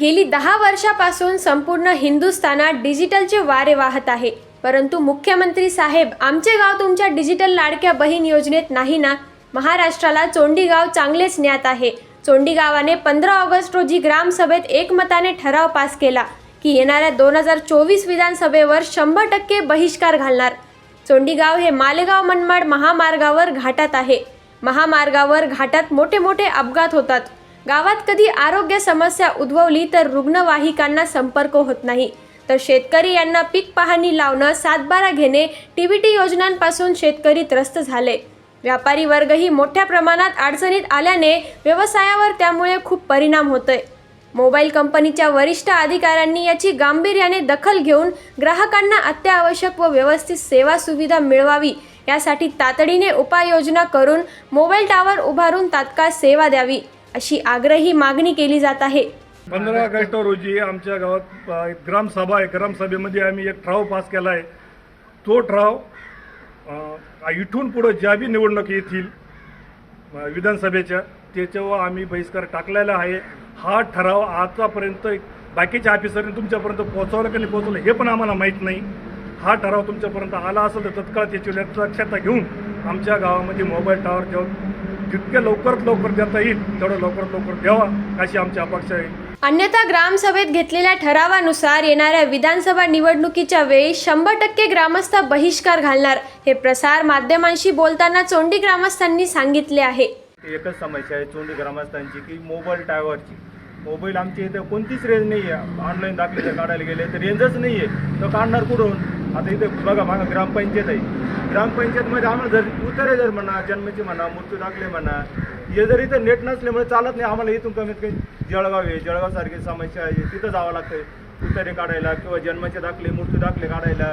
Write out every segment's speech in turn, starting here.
गेली दहा वर्षापासून संपूर्ण हिंदुस्थानात डिजिटलचे वारे वाहत आहे. परंतु मुख्यमंत्री साहेब आमचे गाव तुमच्या डिजिटल लाडक्या बहीण योजनेत नाही ना? महाराष्ट्राला चोंडी गाव चांगलेच ज्ञात आहे. चोंडी गावाने पंधरा ऑगस्ट रोजी ग्रामसभेत एकमताने ठराव पास केला की येणाऱ्या दोन हजार चोवीस विधानसभेवर शंभर टक्के बहिष्कार घालणार. चोंडीगाव हे मालेगाव मनमाड महामार्गावर घाटात आहे. महामार्गावर घाटात मोठे मोठे अपघात होतात. गावात कधी आरोग्य समस्या उद्भवली तर रुग्णवाहिकांना संपर्क होत नाही. तर शेतकरी यांना पीक पाहणी लावणं सातबारा घेणे टी व्ही टी योजनांपासून शेतकरी त्रस्त झाले. व्यापारी वर्गही मोठ्या प्रमाणात अडचणीत आल्याने व्यवसायावर त्यामुळे खूप परिणाम होतोय. मोबाईल कंपनीच्या वरिष्ठ अधिकाऱ्यांनी याची गांभीर्याने दखल घेऊन ग्राहकांना अत्यावश्यक व व्यवस्थित सेवा सुविधा मिळवावी यासाठी तातडीने उपाययोजना करून मोबाईल टावर उभारून तात्काळ सेवा द्यावी. अशी आग्रही मागणी केली जात आहे. पंधरा ऑगस्ट रोजी आमच्या गावात एक ग्रामसभा आहे. ग्रामसभेमध्ये आम्ही एक ठराव पास केला आहे तो ठराव इथून पुढं ज्या बी निवडणूक येतील विधानसभेच्या त्याच्यावर आम्ही बहिष्कार टाकलेला आहे. हा ठराव आतापर्यंत बाकीच्या ऑफिसरने तुमच्यापर्यंत पोहोचवलं की नाही पोहोचवलं हे पण आम्हाला माहीत नाही. हा ठराव तुमच्यापर्यंत आला असेल तर तत्काळ त्याची लक्षात घेऊन आमच्या गावामध्ये मोबाईल टावर जेव्हा जितके लवकरात लवकर देता येईल तेवढं लवकरात लवकर द्यावा अशी आमची अपेक्षा आहे. अन्यथा ग्रामसभेत घेतलेल्या ठरावानुसार येणाऱ्या विधानसभा निवडणुकीच्या वेळी शंभर टक्के ग्रामस्थ बहिष्कार घालणार हे प्रसार माध्यमांशी बोलताना चोंडी ग्रामस्थांनी सांगितले आहे. एकच समस्या आहे चोंडी ग्रामस्थांची की मोबाईल टावरची मोबाईल आमच्या इथे कोणतीच रेंज नाही आहे ऑनलाईन दाखले जर काढायला गेले तर रेंजच नाही आहे तर काढणार कुठून? आता इथे बघा मागं ग्रामपंचायत आहे. ग्रामपंचायतमध्ये आम्हाला जर उतरे जर म्हणा जन्माचे म्हणा मृत्यू दाखले म्हणा हे जर इथं नेट नसल्यामुळे चालत नाही आम्हाला इथून कमीत कमी जळगाव आहे. जळगावसारखी समस्या आहे. तिथं जावं लागतं उतरे काढायला किंवा जन्माचे दाखले मृत्यू दाखले काढायला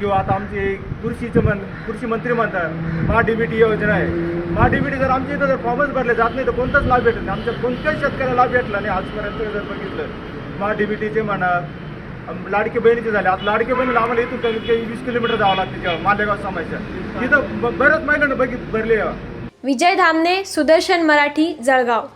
किंवा आता आमचे कृषीचे म्हण कृषी मंत्री म्हणतात महा डीबीटी योजना आहे. महा डीबीटी जर आमच्या इथं जर फॉर्मच भरले जात नाही तर कोणताच लाभ भेटत नाही. आमच्या कोणत्याच शेतकऱ्याला लाभ भेटला नाही. आजपर्यंत जर बघितलं महा डीबीटीचे म्हणा लाडके बहिणीचे झाले. आता लाडके बहिणीला आम्हाला इथून कमीत कमी वीस किलोमीटर जावं लागते जेव्हा मालेगाव समाजच्या तिथं बऱ्याच महिलांना बघित भरले विजय धामणे सुदर्शन मराठी जळगाव.